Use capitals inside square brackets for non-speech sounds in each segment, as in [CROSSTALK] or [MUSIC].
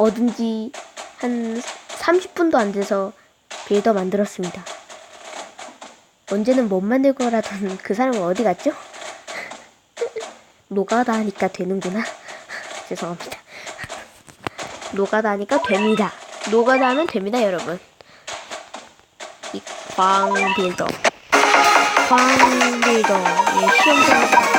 얻은 지한 30분도 안 돼서 빌더 만들었습니다. 언제는 못 만들 거라던 그 사람은 어디 갔죠? [LAUGHS] 노가다 하니까 되는구나. [LAUGHS] 죄송합니다. [LAUGHS] 노가다 하니까 됩니다. 노가다 하면 됩니다, 여러분. 이 광 빌더. 광 빌더. 예, 시험 중입니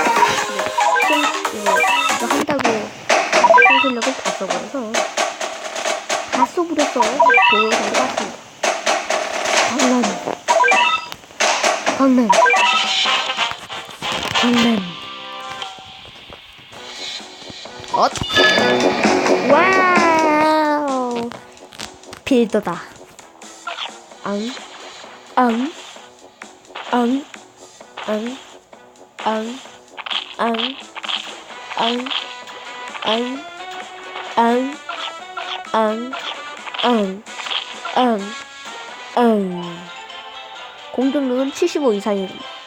광란. 엇! 와우! 빌더다. 앙, 앙, 앙, 앙, 앙, 앙, 앙, 앙, 앙, 앙, 앙, 앙, 앙. 공격력은 75 이상입니다.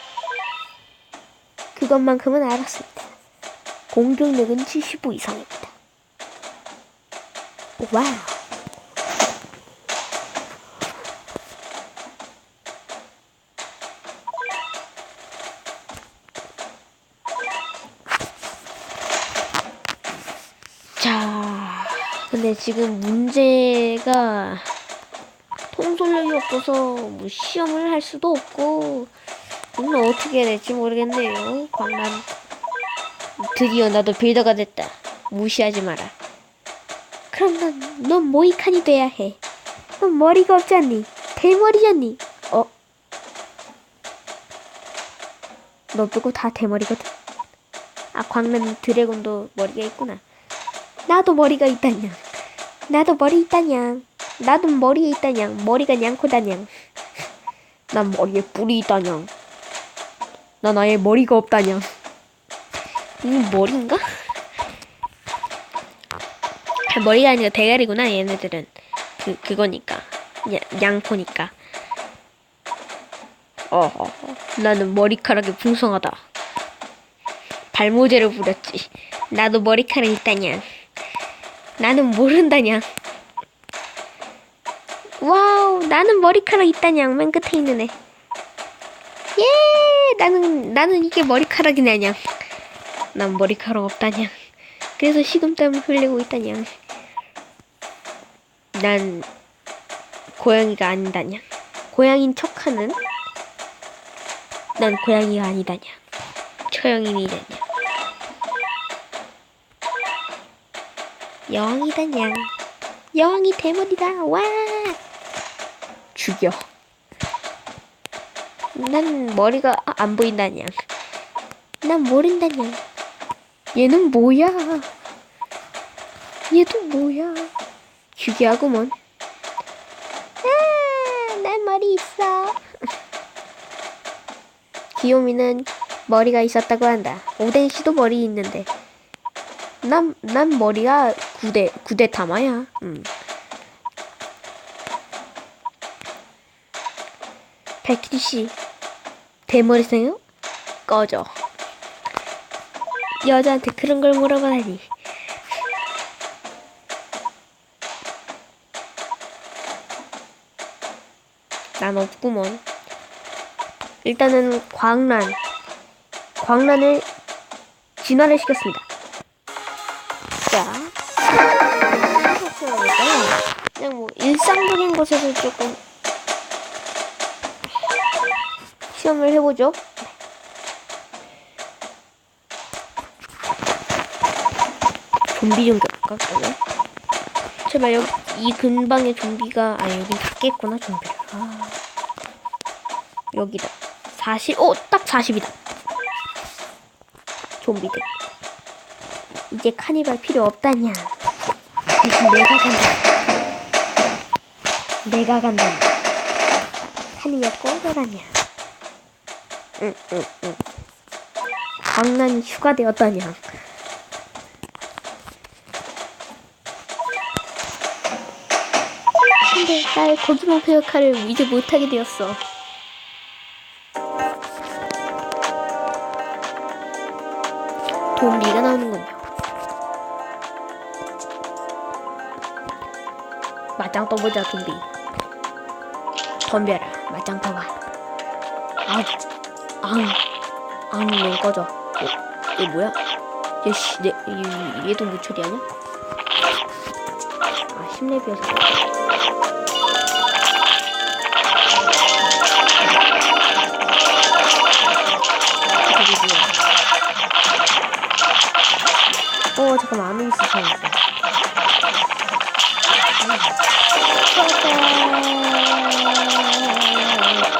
그것만큼은 알았습니다. 공격력은 75 이상입니다. 와우. 자, 근데 지금 문제가 통솔력이 없어서 뭐 시험을 할 수도 없고 오늘 어떻게 해야 될지 모르겠네요. 광란 드디어 나도 빌더가 됐다. 무시하지 마라. 그럼 넌, 넌 모이칸이 돼야 해. 넌 머리가 없지 않니? 대머리잖니? 어? 너 빼고 다 대머리거든. 아, 광란 드래곤도 머리가 있구나. 나도 머리가 있다냥. 나도 머리 있다냥. 나도 머리에 있다냥. 머리가 냥코다냥. [LAUGHS] 난 머리에 뿔이 있다냥. 난 아예 머리가 없다냥. 이건 머리인가? 아, 머리가 아니라 대가리구나 얘네들은. 그 그거니까. 야, 양코니까. 어허. 나는 머리카락이 풍성하다. 발모제를 부렸지. 나도 머리카락 있다냐. 나는 모른다냐. 와우 나는 머리카락 있다냐 맨 끝에 있는 애. 예, 나는 나는 이게 머리카락이냐냐. 난 머리카락 없다냐. 그래서 식은땀을 흘리고 있다냐. 난 고양이가 아니다냐. 고양인 척하는 난 고양이가 아니다냐. 처형인이다냐. 여왕이다냐. 여왕이 대머리다. 와. 죽여. 난 머리가 아, 안 보인다냥. 난 모른다냥. 얘는 뭐야? 얘도 뭐야? 휴게하구먼. 아, 난 머리 있어. [LAUGHS] 귀요미는 머리가 있었다고 한다. 오뎅 씨도 머리 있는데. 난, 난 머리가 구대, 구대 타마야. 음. 백희 씨, 대머리세요? 꺼져. 여자한테 그런 걸 물어봐야지. 난 없구먼. 일단은 광란. 광란을 진화를 시켰습니다. 자. 그냥 뭐 일상적인 곳에서 조금 시험을 해보죠. 좀비 좀 그러면? 제발 여기, 이 근방에 좀비가, 아, 여긴 다 깼구나, 좀비를. 아. 여기다. 40, 오, 딱 40이다. 좀비들. 이제 카니발 필요 없다냐. 내가 간다. 내가 간다. 카니발 꺼져라냐. 응, 응, 응. 광란이 휴가되었다냐. 근데 나의 고기망표 역할을 이제 못하게 되었어. 좀비가 나오는군요. 맞짱 떠보자 좀비 덤벼라 맞짱 떠봐 아 앙앙맨 꺼져 어, 얘 뭐야? 얘 씨 얘, 얘, 얘도 무철이 아니야? 아 10렙이어서. 어 잠깐만 아무 있으셔야겠어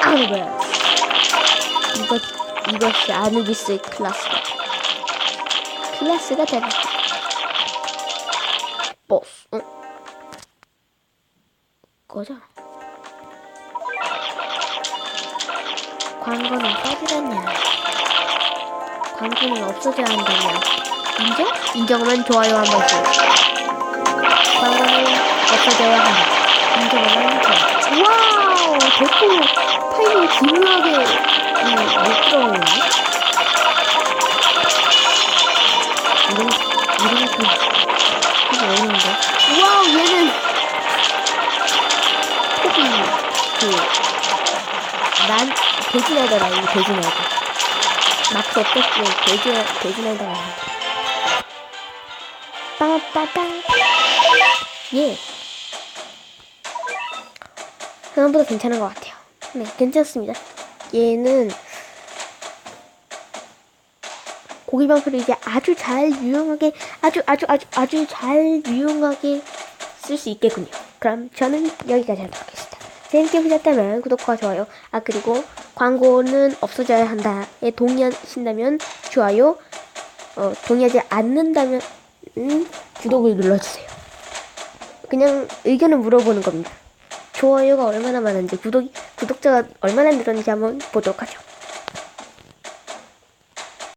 아 뭐야 이것 이것이 아누비스의 클라스다 클라스가 되는 보스. 응? 꺼져 광고는 빠지다냐? 광고는 없어져야 한다냐? 인정? 인정하면 좋아요 한 번씩 광고는 없어져야 한다 타이밍 기묘하게 못 들어오는데? 이런 이런 거 되게 어려운데 와우 얘는 톱이 그난 돼지나더라 이거 돼지나더 마크 없었으면 돼지 돼지나더라 빠빠빵 예 생각보다 괜찮은 것 같아요 네 괜찮습니다 얘는 고기 방패를 이제 아주 잘 유용하게 아주 아주 아주 아주 잘 유용하게 쓸 수 있겠군요. 그럼 저는 여기까지 하도록 하겠습니다. 재밌게 보셨다면 구독과 좋아요 아 그리고 광고는 없어져야 한다에 동의하신다면 좋아요 어, 동의하지 않는다면 음, 구독을 눌러주세요. 그냥 의견을 물어보는 겁니다. 좋아요가 얼마나 많은지 구독 구독자가 얼마나 늘었는지 한번 보도록 하죠.